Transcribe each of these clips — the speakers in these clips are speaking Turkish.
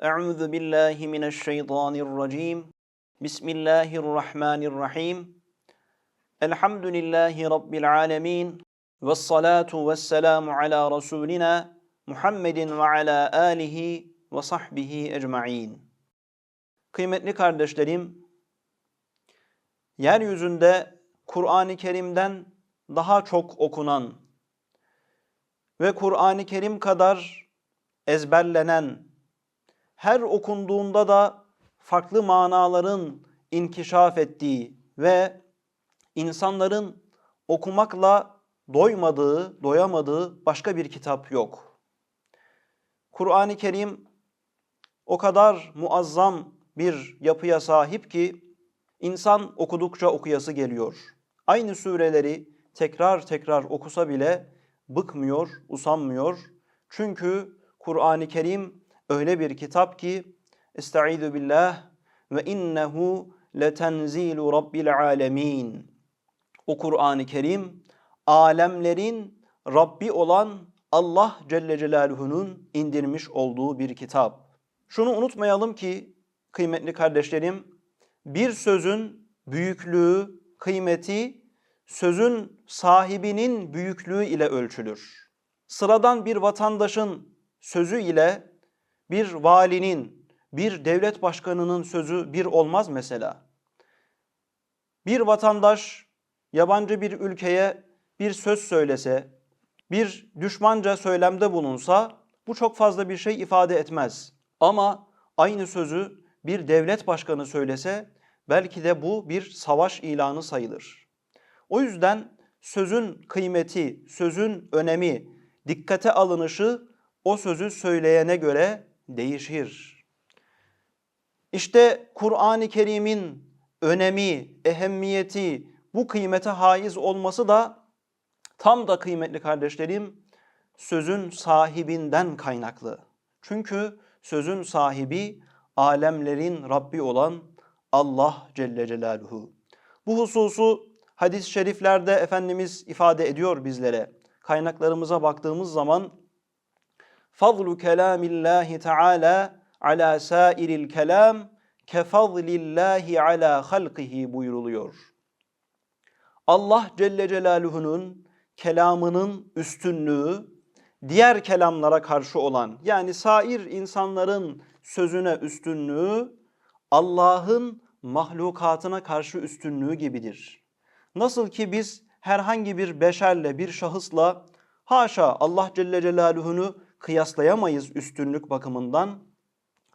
Euzu billahi mineşşeytanirracim. Bismillahirrahmanirrahim. Elhamdülillahi rabbil alamin. Ves salatu vesselamu ala rasulina Muhammedin ve ala alihi ve sahbihi ecmaîn. Kıymetli kardeşlerim, yeryüzünde Kur'an-ı Kerim'den daha çok okunan ve Kur'an-ı Kerim kadar ezberlenen her okunduğunda da farklı manaların inkişaf ettiği ve insanların okumakla doymadığı, doyamadığı başka bir kitap yok. Kur'an-ı Kerim o kadar muazzam bir yapıya sahip ki insan okudukça okuyası geliyor. Aynı sureleri tekrar tekrar okusa bile bıkmıyor, usanmıyor. Çünkü Kur'an-ı Kerim öyle bir kitap ki Estaizu billah ve innehu letenzilu rabbil alemin. O Kur'an-ı Kerim alemlerin Rabbi olan Allah Celle Celaluhu'nun indirmiş olduğu bir kitap. Şunu unutmayalım ki kıymetli kardeşlerim, bir sözün büyüklüğü, kıymeti sözün sahibinin büyüklüğü ile ölçülür. Sıradan bir vatandaşın sözü ile bir valinin, bir devlet başkanının sözü bir olmaz mesela. Bir vatandaş yabancı bir ülkeye bir söz söylese, bir düşmanca söylemde bulunsa bu çok fazla bir şey ifade etmez. Ama aynı sözü bir devlet başkanı söylese belki de bu bir savaş ilanı sayılır. O yüzden sözün kıymeti, sözün önemi, dikkate alınışı o sözü söyleyene göre değişir. İşte Kur'an-ı Kerim'in önemi, ehemmiyeti, bu kıymete haiz olması da tam da kıymetli kardeşlerim sözün sahibinden kaynaklı. Çünkü sözün sahibi alemlerin Rabbi olan Allah Celle Celaluhu. Bu hususu hadis-i şeriflerde Efendimiz ifade ediyor bizlere. Kaynaklarımıza baktığımız zaman fadlu kelamillahi teala ala sairil kelam kefadlillahi ala halqihi buyuruluyor. Allah Celle Celaluhu'nun kelamının üstünlüğü diğer kelamlara karşı olan yani sair insanların sözüne üstünlüğü Allah'ın mahlukatına karşı üstünlüğü gibidir. Nasıl ki biz herhangi bir beşerle, bir şahısla haşa Allah Celle Celaluhu'nu kıyaslayamayız üstünlük bakımından.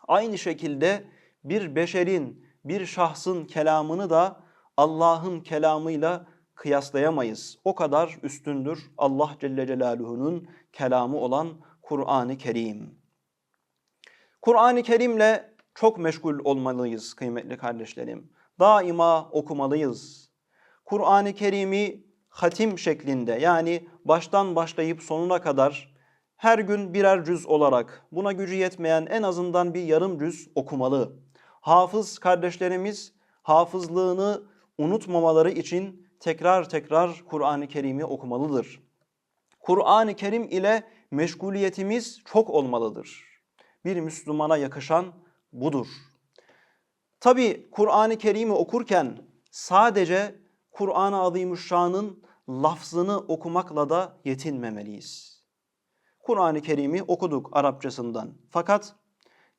Aynı şekilde bir beşerin, bir şahsın kelamını da Allah'ın kelamıyla kıyaslayamayız. O kadar üstündür Allah Celle Celaluhu'nun kelamı olan Kur'an-ı Kerim. Kur'an-ı Kerim'le çok meşgul olmalıyız kıymetli kardeşlerim. Daima okumalıyız. Kur'an-ı Kerim'i hatim şeklinde yani baştan başlayıp sonuna kadar her gün birer cüz olarak buna gücü yetmeyen en azından bir yarım cüz okumalı. Hafız kardeşlerimiz hafızlığını unutmamaları için tekrar tekrar Kur'an-ı Kerim'i okumalıdır. Kur'an-ı Kerim ile meşguliyetimiz çok olmalıdır. Bir Müslümana yakışan budur. Tabi Kur'an-ı Kerim'i okurken sadece Kur'an-ı Azimüşşan'ın lafzını okumakla da yetinmemeliyiz. Kur'an-ı Kerim'i okuduk Arapçasından. Fakat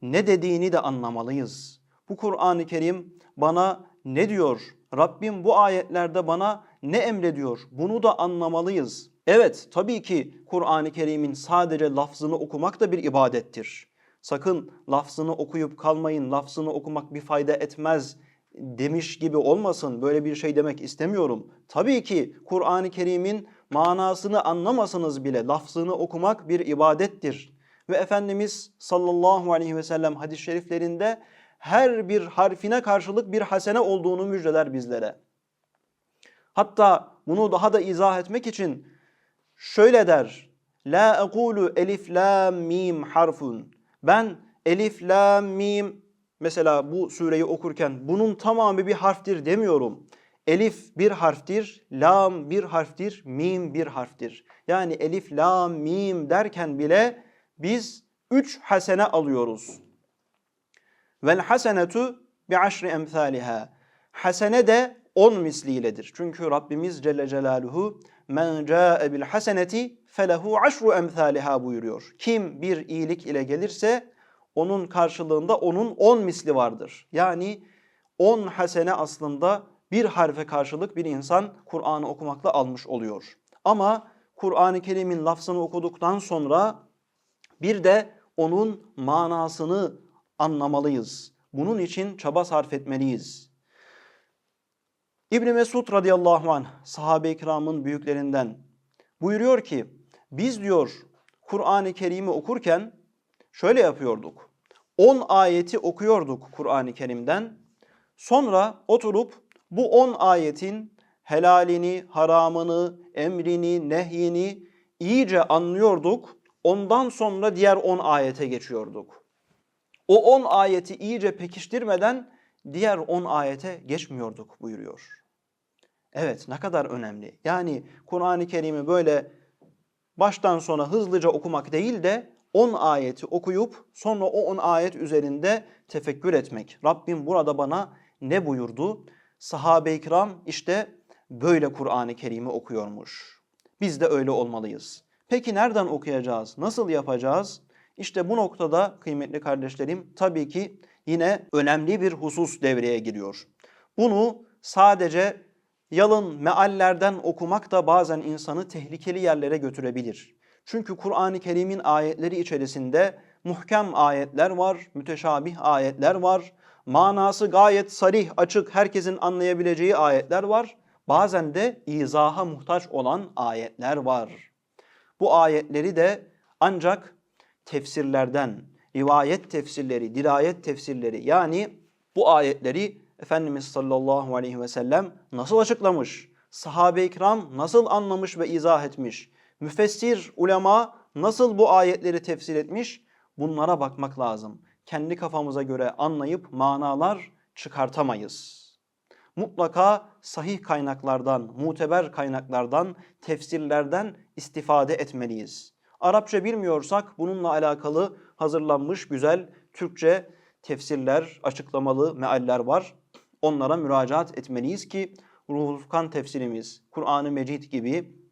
ne dediğini de anlamalıyız. Bu Kur'an-ı Kerim bana ne diyor? Rabbim bu ayetlerde bana ne emrediyor? Bunu da anlamalıyız. Evet, tabii ki Kur'an-ı Kerim'in sadece lafzını okumak da bir ibadettir. Sakın lafzını okuyup kalmayın, lafzını okumak bir fayda etmez demiş gibi olmasın. Böyle bir şey demek istemiyorum. Tabii ki Kur'an-ı Kerim'in manasını anlamasanız bile lafzını okumak bir ibadettir. Ve Efendimiz sallallahu aleyhi ve sellem hadis-i şeriflerinde her bir harfine karşılık bir hasene olduğunu müjdeler bizlere. Hatta bunu daha da izah etmek için şöyle der. La ekulu elif lam mim harfun. Ben elif lam mim mesela bu sureyi okurken bunun tamamı bir harftir demiyorum. Elif bir harftir, lam bir harftir, mim bir harftir. Yani elif, lam, mim derken bile biz üç hasene alıyoruz. Vel hasenetu bi aşri emsaliha. Hasene de 10 misliyledir. Çünkü Rabbimiz Celle Celaluhu men ca'e bil haseneti felehu aşru emsaliha buyuruyor. Kim bir iyilik ile gelirse onun karşılığında onun 10 misli vardır. Yani 10 hasene aslında bir harfe karşılık bir insan Kur'an'ı okumakla almış oluyor. Ama Kur'an-ı Kerim'in lafzını okuduktan sonra bir de onun manasını anlamalıyız. Bunun için çaba sarf etmeliyiz. İbn Mesud radıyallahu anh sahabe-i kiramın büyüklerinden buyuruyor ki biz diyor Kur'an-ı Kerim'i okurken şöyle yapıyorduk. 10 ayeti okuyorduk Kur'an-ı Kerim'den. Sonra oturup bu 10 ayetin helalini, haramını, emrini, nehyini iyice anlıyorduk. Ondan sonra diğer 10 ayete geçiyorduk. O 10 ayeti iyice pekiştirmeden diğer 10 ayete geçmiyorduk buyuruyor. Evet ne kadar önemli. Yani Kur'an-ı Kerim'i böyle baştan sona hızlıca okumak değil de 10 ayeti okuyup sonra o 10 ayet üzerinde tefekkür etmek. Rabbim burada bana ne buyurdu? Sahabe-i kiram işte böyle Kur'an-ı Kerim'i okuyormuş. Biz de öyle olmalıyız. Peki nereden okuyacağız? Nasıl yapacağız? İşte bu noktada kıymetli kardeşlerim tabii ki yine önemli bir husus devreye giriyor. Bunu sadece yalın meallerden okumak da bazen insanı tehlikeli yerlere götürebilir. Çünkü Kur'an-ı Kerim'in ayetleri içerisinde muhkem ayetler var, müteşabih ayetler var, manası gayet sarih, açık, herkesin anlayabileceği ayetler var. Bazen de izaha muhtaç olan ayetler var. Bu ayetleri de ancak tefsirlerden, rivayet tefsirleri, dirayet tefsirleri yani bu ayetleri Efendimiz sallallahu aleyhi ve sellem nasıl açıklamış? Sahabe-i kiram nasıl anlamış ve izah etmiş? Müfessir, ulema nasıl bu ayetleri tefsir etmiş? Bunlara bakmak lazım. Kendi kafamıza göre anlayıp manalar çıkartamayız. Mutlaka sahih kaynaklardan, muteber kaynaklardan, tefsirlerden istifade etmeliyiz. Arapça bilmiyorsak bununla alakalı hazırlanmış güzel Türkçe tefsirler, açıklamalı mealler var. Onlara müracaat etmeliyiz ki Ruhul tefsirimiz, Kur'an-ı Mecid gibi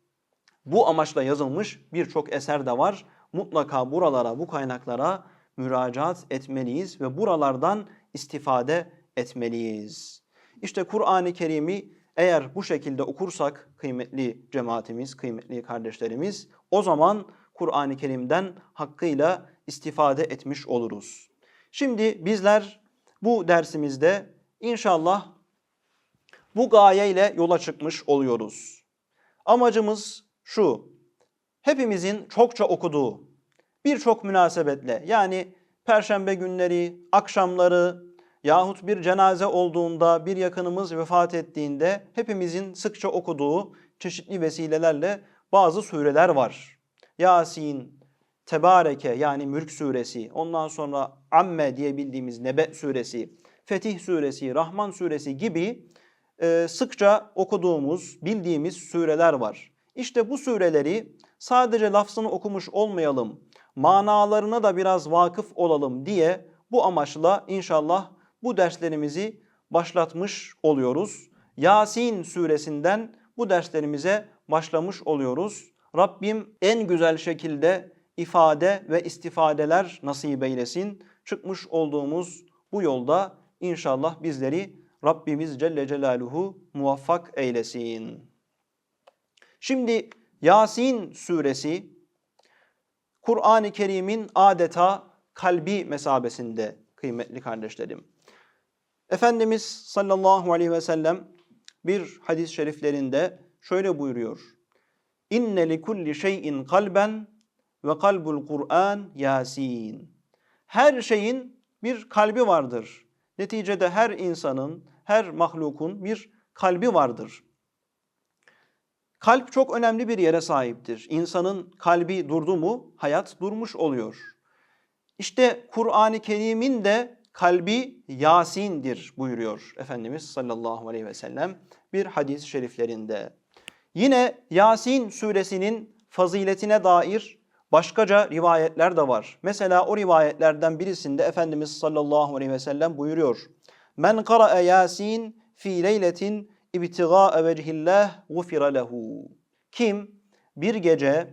bu amaçla yazılmış birçok eser de var. Mutlaka buralara, bu kaynaklara müracaat etmeliyiz ve buralardan istifade etmeliyiz. İşte Kur'an-ı Kerim'i eğer bu şekilde okursak kıymetli cemaatimiz, kıymetli kardeşlerimiz o zaman Kur'an-ı Kerim'den hakkıyla istifade etmiş oluruz. Şimdi bizler bu dersimizde inşallah bu gayeyle yola çıkmış oluyoruz. Amacımız şu, hepimizin çokça okuduğu birçok münasebetle yani perşembe günleri, akşamları yahut bir cenaze olduğunda, bir yakınımız vefat ettiğinde hepimizin sıkça okuduğu çeşitli vesilelerle bazı sureler var. Yasin, Tebareke yani Mülk suresi, ondan sonra Amme diye bildiğimiz Nebe suresi, Fetih suresi, Rahman suresi gibi e, sıkça okuduğumuz, bildiğimiz sureler var. İşte bu sureleri sadece lafzını okumuş olmayalım, manalarına da biraz vakıf olalım diye bu amaçla inşallah bu derslerimizi başlatmış oluyoruz. Yasin suresinden bu derslerimize başlamış oluyoruz. Rabbim en güzel şekilde ifade ve istifadeler nasip eylesin. Çıkmış olduğumuz bu yolda inşallah bizleri Rabbimiz Celle Celaluhu muvaffak eylesin. Şimdi Yasin suresi Kur'an-ı Kerim'in adeta kalbi mesabesinde kıymetli kardeşlerim. Efendimiz sallallahu aleyhi ve sellem bir hadis-i şeriflerinde şöyle buyuruyor. İnne li kulli şeyin kalben ve kalbul Kur'an Yasin. Her şeyin bir kalbi vardır. Neticede her insanın, her mahlukun bir kalbi vardır. Kalp çok önemli bir yere sahiptir. İnsanın kalbi durdu mu hayat durmuş oluyor. İşte Kur'an-ı Kerim'in de kalbi Yasin'dir buyuruyor Efendimiz sallallahu aleyhi ve sellem bir hadis-i şeriflerinde. Yine Yasin suresinin faziletine dair başkaca rivayetler de var. Mesela o rivayetlerden birisinde Efendimiz sallallahu aleyhi ve sellem buyuruyor. Men kara'a Yasin fi leyletin ibtigaa vecihillah gufira lehu. Kim bir gece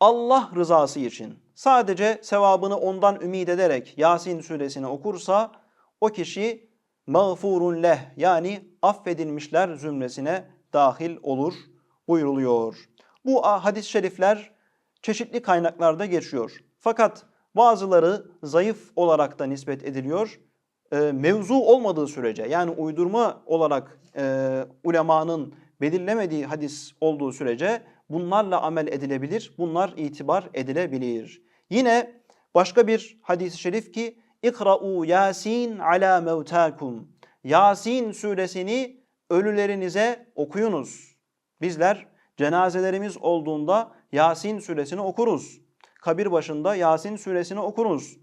Allah rızası için sadece sevabını ondan ümit ederek Yasin suresini okursa o kişi mağfurun leh yani affedilmişler zümresine dahil olur buyuruluyor. Bu hadis-i şerifler çeşitli kaynaklarda geçiyor. Fakat bazıları zayıf olarak da nispet ediliyor. E, mevzu olmadığı sürece yani uydurma olarak e, ulemanın belirlemediği hadis olduğu sürece bunlarla amel edilebilir. Bunlar itibar edilebilir. Yine başka bir hadis-i şerif ki İkra'u Yasin ala mevtakum. Yasin suresini ölülerinize okuyunuz. Bizler cenazelerimiz olduğunda Yasin suresini okuruz. Kabir başında Yasin suresini okuruz.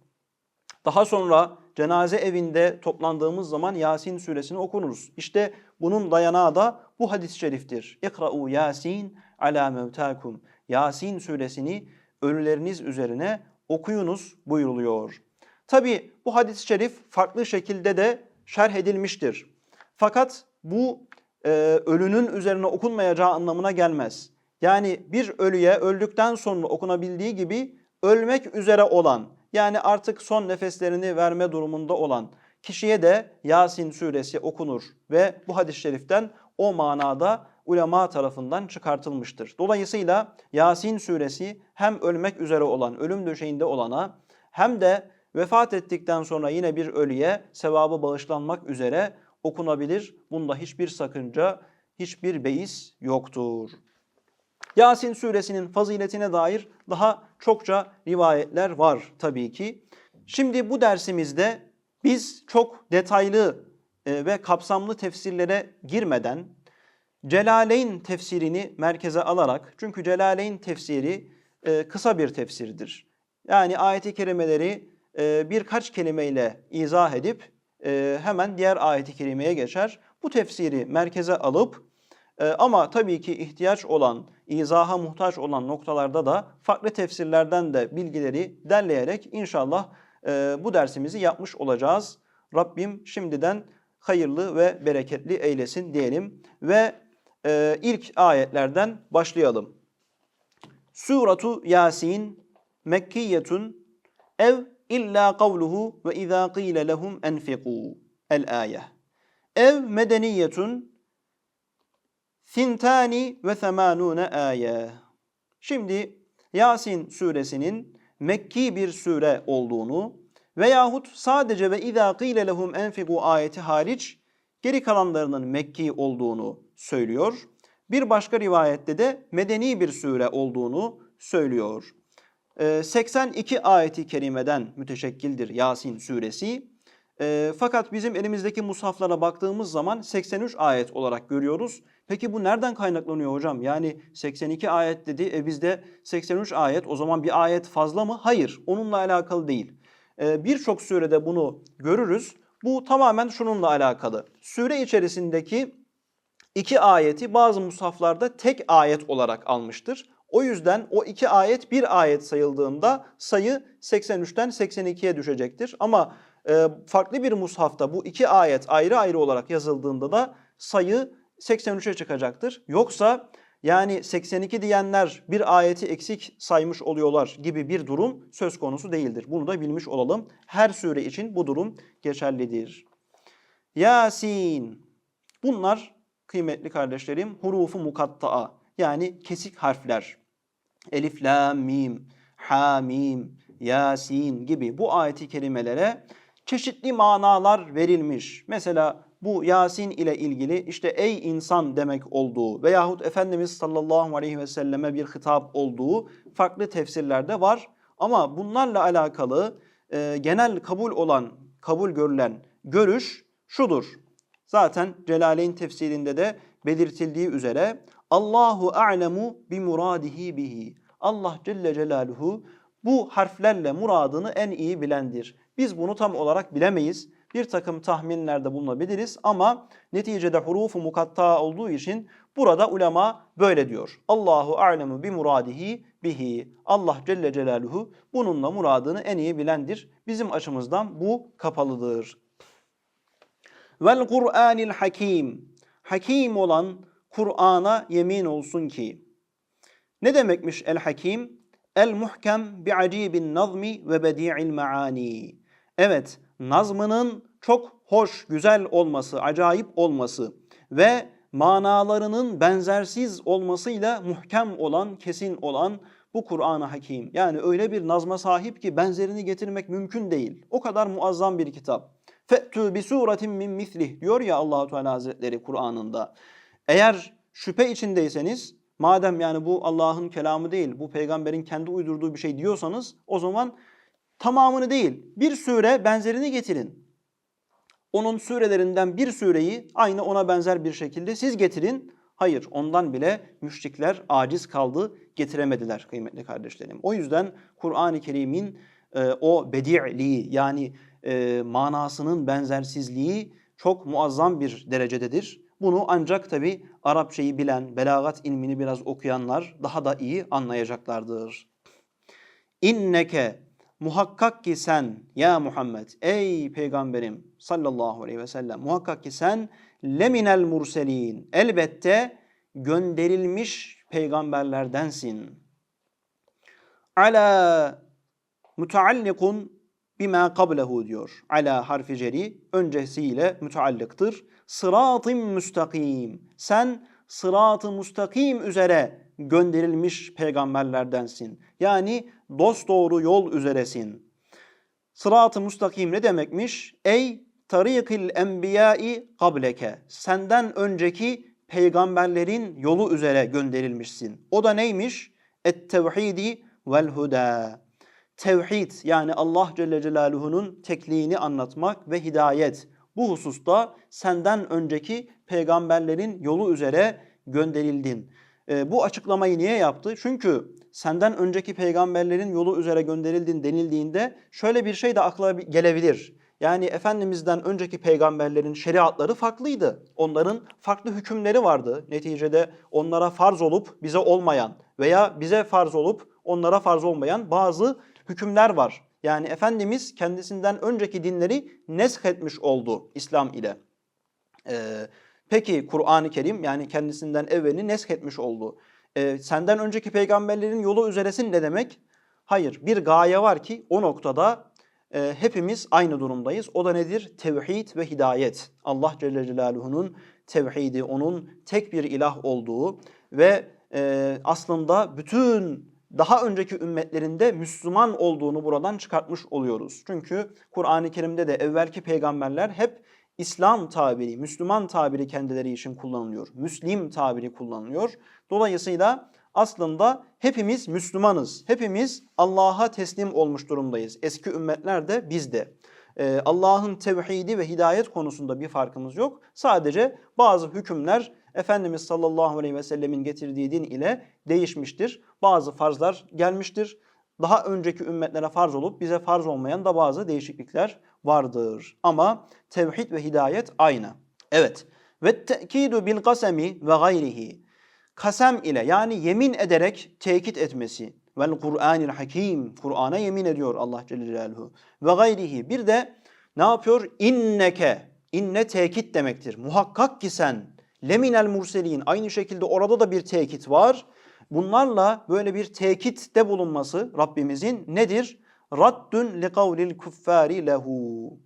Daha sonra cenaze evinde toplandığımız zaman Yasin suresini okuruz. İşte bunun dayanağı da bu hadis-i şeriftir. İkra'u Yasin ala mevtakum. Yasin suresini ölüleriniz üzerine okuyunuz buyuruluyor. Tabi bu hadis-i şerif farklı şekilde de şerh edilmiştir. Fakat bu e, ölünün üzerine okunmayacağı anlamına gelmez. Yani bir ölüye öldükten sonra okunabildiği gibi ölmek üzere olan yani artık son nefeslerini verme durumunda olan kişiye de Yasin suresi okunur ve bu hadis-i şeriften o manada ulema tarafından çıkartılmıştır. Dolayısıyla Yasin suresi hem ölmek üzere olan, ölüm döşeğinde olana hem de vefat ettikten sonra yine bir ölüye sevabı bağışlanmak üzere okunabilir. Bunda hiçbir sakınca, hiçbir beis yoktur. Yasin suresinin faziletine dair daha çokça rivayetler var tabii ki. Şimdi bu dersimizde biz çok detaylı e, ve kapsamlı tefsirlere girmeden Celaleyn tefsirini merkeze alarak çünkü Celaleyn tefsiri e, kısa bir tefsirdir. Yani ayeti kerimeleri e, birkaç kelimeyle izah edip hemen diğer ayeti kerimeye geçer. Bu tefsiri merkeze alıp ama tabii ki ihtiyaç olan, izaha muhtaç olan noktalarda da farklı tefsirlerden de bilgileri derleyerek inşallah bu dersimizi yapmış olacağız. Rabbim şimdiden hayırlı ve bereketli eylesin diyelim ve e, ilk ayetlerden başlayalım. Suratu Yasin Mekkiyetun ev illa kavluhu ve izâ qîle lehum enfiqû el ayet. Ev medeniyetun Sintani ve semanune ayet. Şimdi Yasin suresinin Mekki bir sure olduğunu veyahut sadece ve izâ qîle lehum enfiqû ayeti hariç geri kalanlarının Mekki olduğunu söylüyor. Bir başka rivayette de medeni bir sure olduğunu söylüyor. 82 ee, ayeti kerimeden müteşekkildir Yasin suresi. Ee, fakat bizim elimizdeki mushaflara baktığımız zaman 83 ayet olarak görüyoruz. Peki bu nereden kaynaklanıyor hocam? Yani 82 ayet dedi, e bizde 83 ayet o zaman bir ayet fazla mı? Hayır, onunla alakalı değil. Ee, Birçok surede bunu görürüz. Bu tamamen şununla alakalı. Sure içerisindeki iki ayeti bazı musaflarda tek ayet olarak almıştır. O yüzden o iki ayet bir ayet sayıldığında sayı 83'ten 82'ye düşecektir. Ama e, farklı bir mushafta bu iki ayet ayrı ayrı olarak yazıldığında da sayı 83'e çıkacaktır. Yoksa yani 82 diyenler bir ayeti eksik saymış oluyorlar gibi bir durum söz konusu değildir. Bunu da bilmiş olalım. Her sure için bu durum geçerlidir. Yasin. Bunlar kıymetli kardeşlerim hurufu mukatta'a yani kesik harfler. Elif, la, mim, ha, mim, yasin gibi bu ayeti kelimelere çeşitli manalar verilmiş. Mesela bu Yasin ile ilgili işte ey insan demek olduğu veyahut Efendimiz sallallahu aleyhi ve selleme bir hitap olduğu farklı tefsirlerde var. Ama bunlarla alakalı e, genel kabul olan, kabul görülen görüş şudur. Zaten Celaleyn tefsirinde de belirtildiği üzere Allahu a'lemu bi muradihi bihi. Allah Celle Celaluhu bu harflerle muradını en iyi bilendir. Biz bunu tam olarak bilemeyiz. Bir takım tahminlerde bulunabiliriz ama neticede hurufu mukatta olduğu için burada ulema böyle diyor. Allahu a'lemu bi muradihi bihi. Allah Celle Celaluhu bununla muradını en iyi bilendir. Bizim açımızdan bu kapalıdır. Vel Kur'anil Hakim. Hakim olan Kur'an'a yemin olsun ki. Ne demekmiş el Hakim? El muhkem bi acibin nazmi ve bedi'il maani. Evet, nazmının çok hoş, güzel olması, acayip olması ve manalarının benzersiz olmasıyla muhkem olan, kesin olan bu Kur'an-ı Hakim. Yani öyle bir nazma sahip ki benzerini getirmek mümkün değil. O kadar muazzam bir kitap. Fe'tü bi suretin min mislih diyor ya Allahu Teala Hazretleri Kur'an'ında. Eğer şüphe içindeyseniz madem yani bu Allah'ın kelamı değil, bu peygamberin kendi uydurduğu bir şey diyorsanız o zaman tamamını değil, bir sure benzerini getirin. Onun surelerinden bir sureyi aynı ona benzer bir şekilde siz getirin. Hayır, ondan bile müşrikler aciz kaldı, getiremediler kıymetli kardeşlerim. O yüzden Kur'an-ı Kerim'in e, o bedi'liği yani e, manasının benzersizliği çok muazzam bir derecededir. Bunu ancak tabi Arapçayı bilen, belagat ilmini biraz okuyanlar daha da iyi anlayacaklardır. İnneke muhakkak ki sen ya Muhammed ey peygamberim sallallahu aleyhi ve sellem muhakkak ki sen leminel murselin elbette gönderilmiş peygamberlerdensin. Ala mutaallikun bima qablehu diyor. Ala harfi ceri öncesiyle müteallıktır. Sıratın müstakim. Sen sıratı müstakim üzere gönderilmiş peygamberlerdensin. Yani dost doğru yol üzeresin. Sırat-ı müstakim ne demekmiş? Ey tarikil enbiyai kableke. Senden önceki peygamberlerin yolu üzere gönderilmişsin. O da neymiş? Et tevhidi vel huda. Tevhid yani Allah Celle Celaluhu'nun tekliğini anlatmak ve hidayet. Bu hususta senden önceki peygamberlerin yolu üzere gönderildin. E, bu açıklamayı niye yaptı? Çünkü senden önceki peygamberlerin yolu üzere gönderildin denildiğinde şöyle bir şey de akla gelebilir. Yani Efendimiz'den önceki peygamberlerin şeriatları farklıydı. Onların farklı hükümleri vardı. Neticede onlara farz olup bize olmayan veya bize farz olup onlara farz olmayan bazı hükümler var. Yani Efendimiz kendisinden önceki dinleri nesk etmiş oldu İslam ile. Ee, peki Kur'an-ı Kerim yani kendisinden evvelini nesk etmiş oldu. Ee, senden önceki peygamberlerin yolu üzeresin ne demek? Hayır bir gaye var ki o noktada e, hepimiz aynı durumdayız. O da nedir? Tevhid ve hidayet. Allah Celle Celaluhu'nun tevhidi, onun tek bir ilah olduğu ve e, aslında bütün daha önceki ümmetlerinde Müslüman olduğunu buradan çıkartmış oluyoruz. Çünkü Kur'an-ı Kerim'de de evvelki peygamberler hep İslam tabiri, Müslüman tabiri kendileri için kullanılıyor. Müslim tabiri kullanılıyor. Dolayısıyla aslında hepimiz Müslümanız. Hepimiz Allah'a teslim olmuş durumdayız. Eski ümmetler de biz de. Ee, Allah'ın tevhidi ve hidayet konusunda bir farkımız yok. Sadece bazı hükümler Efendimiz sallallahu aleyhi ve sellemin getirdiği din ile değişmiştir. Bazı farzlar gelmiştir. Daha önceki ümmetlere farz olup bize farz olmayan da bazı değişiklikler vardır. Ama tevhid ve hidayet aynı. Evet. Ve tekidu bil kasemi ve gayrihi. Kasem ile yani yemin ederek tekit etmesi. Vel Kur'anil Hakim. Kur'an'a yemin ediyor Allah Celle Celaluhu. Ve gayrihi. Bir de ne yapıyor? İnneke. İnne tekit demektir. Muhakkak ki sen leminel murselin. Aynı şekilde orada da bir tekit var. Bunlarla böyle bir tekitte bulunması Rabbimizin nedir? Raddun li kavlil kuffari lehu.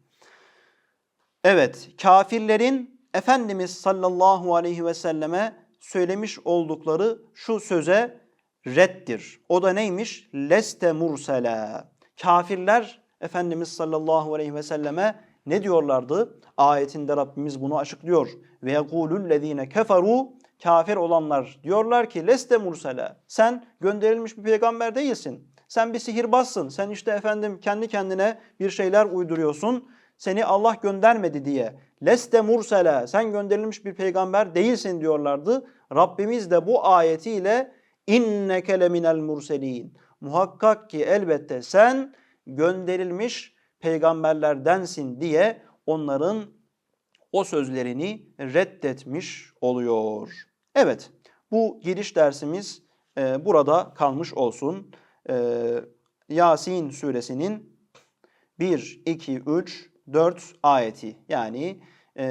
Evet, kafirlerin Efendimiz sallallahu aleyhi ve selleme söylemiş oldukları şu söze reddir. O da neymiş? Leste mursela. Kafirler Efendimiz sallallahu aleyhi ve selleme ne diyorlardı? Ayetinde Rabbimiz bunu açıklıyor. Ve yekulüllezine keferu kafir olanlar diyorlar ki leste mursele. Sen gönderilmiş bir peygamber değilsin. Sen bir sihirbazsın. Sen işte efendim kendi kendine bir şeyler uyduruyorsun. Seni Allah göndermedi diye. Leste mursele. Sen gönderilmiş bir peygamber değilsin diyorlardı. Rabbimiz de bu ayetiyle inneke leminel murselin. Muhakkak ki elbette sen gönderilmiş peygamberlerdensin diye onların o sözlerini reddetmiş oluyor. Evet bu giriş dersimiz e, burada kalmış olsun. E, Yasin suresinin 1, 2, 3, 4 ayeti yani e,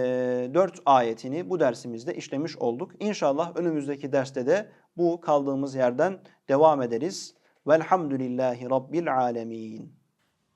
4 ayetini bu dersimizde işlemiş olduk. İnşallah önümüzdeki derste de bu kaldığımız yerden devam ederiz. Velhamdülillahi Rabbil alemin.